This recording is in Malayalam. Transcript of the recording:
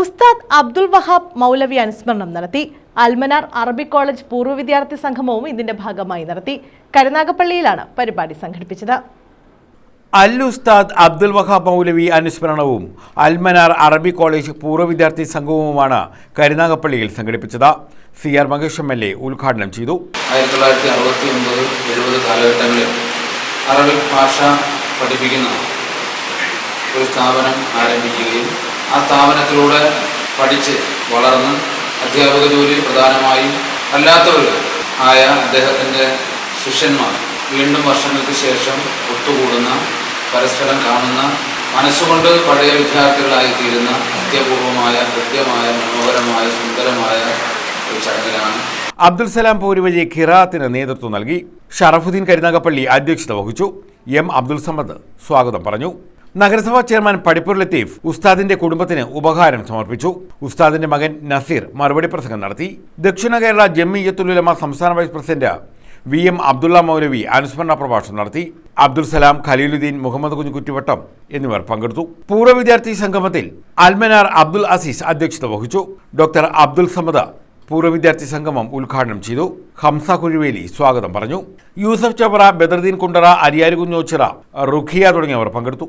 ഉസ്താദ് അബ്ദുൽ വഹാബ് മൗലവി അനുസ്മരണം നടത്തി. അൽമനാർ അറബി കോളേജ് പൂർവ വിദ്യാർത്ഥി സംഗമവും ഇതിന്റെ ഭാഗമായി നടത്തി. കരുനാഗപ്പള്ളിയിലാണ് പരിപാടി സംഘടിപ്പിച്ചത്. അൽ ഉസ്താദ് അബ്ദുൽ വഹാബ് മൗലവി അനുസ്മരണവും അൽമനാർ അറബി കോളേജ് പൂർവ വിദ്യാർത്ഥി സംഘവുമാണ് കരുനാഗപ്പള്ളിയിൽ സംഘടിപ്പിച്ചത്. C R Mahesh M L A ഉദ്ഘാടനം ചെയ്തു. ആയിരത്തി തൊള്ളായിരത്തി അറുപത്തി ഒമ്പത് എഴുപത് കാലഘട്ടങ്ങളിൽ അറബിക് ഭാഷ പഠിപ്പിക്കുന്ന ഒരു സ്ഥാപനം ആരംഭിക്കുകയും ആ സ്ഥാപനത്തിലൂടെ പഠിച്ച് വളർന്ന് അധ്യാപക ജോലി പ്രധാനമായും അല്ലാത്തവർ ആയ അദ്ദേഹത്തിന്റെ ശിഷ്യന്മാർ വീണ്ടും വർഷങ്ങൾക്ക് ശേഷം ഒത്തുകൂടുന്ന പരസ്പരം കാണുന്ന മനസ്സുകൊണ്ട് പഴയ വിദ്യാർത്ഥികളായിത്തീരുന്ന അത്യപൂർവമായ കൃത്യമായ മനോഹരമായ സുന്ദരമായ ഒരു ചടങ്ങിലാണ്. അബ്ദുൽ സലാം പൂരുവഴി ഖിറാത്തിന് നേതൃത്വം നൽകി. ഷറഫുദ്ദീൻ കരുനാഗപ്പള്ളി അധ്യക്ഷത വഹിച്ചു. എം അബ്ദുൽ സമദ് സ്വാഗതം പറഞ്ഞു. നഗരസഭാ ചെയർമാൻ പടിപ്പൂർ ലത്തീഫ് ഉസ്താദിന്റെ കുടുംബത്തിന് ഉപഹാരം സമർപ്പിച്ചു. ഉസ്താദിന്റെ മകൻ നസീർ മറുപടി പ്രസംഗം നടത്തി. ദക്ഷിണ കേരള ജമ്മിയത്തുലുലമ സംസ്ഥാന vice president V M Abdulla Maulavi അനുസ്മരണ പ്രഭാഷണം നടത്തി. അബ്ദുൽ സലാം ഖലീലുദ്ദീൻ മുഹമ്മദ് കുഞ്ഞു കുറ്റിവട്ടം എന്നിവർ പങ്കെടുത്തു. പൂർവ വിദ്യാർത്ഥി സംഗമത്തിൽ അൽമനാർ അബ്ദുൽ അസീസ് അധ്യക്ഷത വഹിച്ചു. ഡോക്ടർ അബ്ദുൽ സമദ് പൂർവ വിദ്യാർത്ഥി സംഗമം ഉദ്ഘാടനം ചെയ്തു. ഹംസ കുഴിവേലി സ്വാഗതം പറഞ്ഞു. യൂസഫ് ചബറ ബദർദീൻ കുണ്ടറ അരിയാരി കുഞ്ഞോച്ചിറ റുഖിയ തുടങ്ങിയവർ പങ്കെടുത്തു.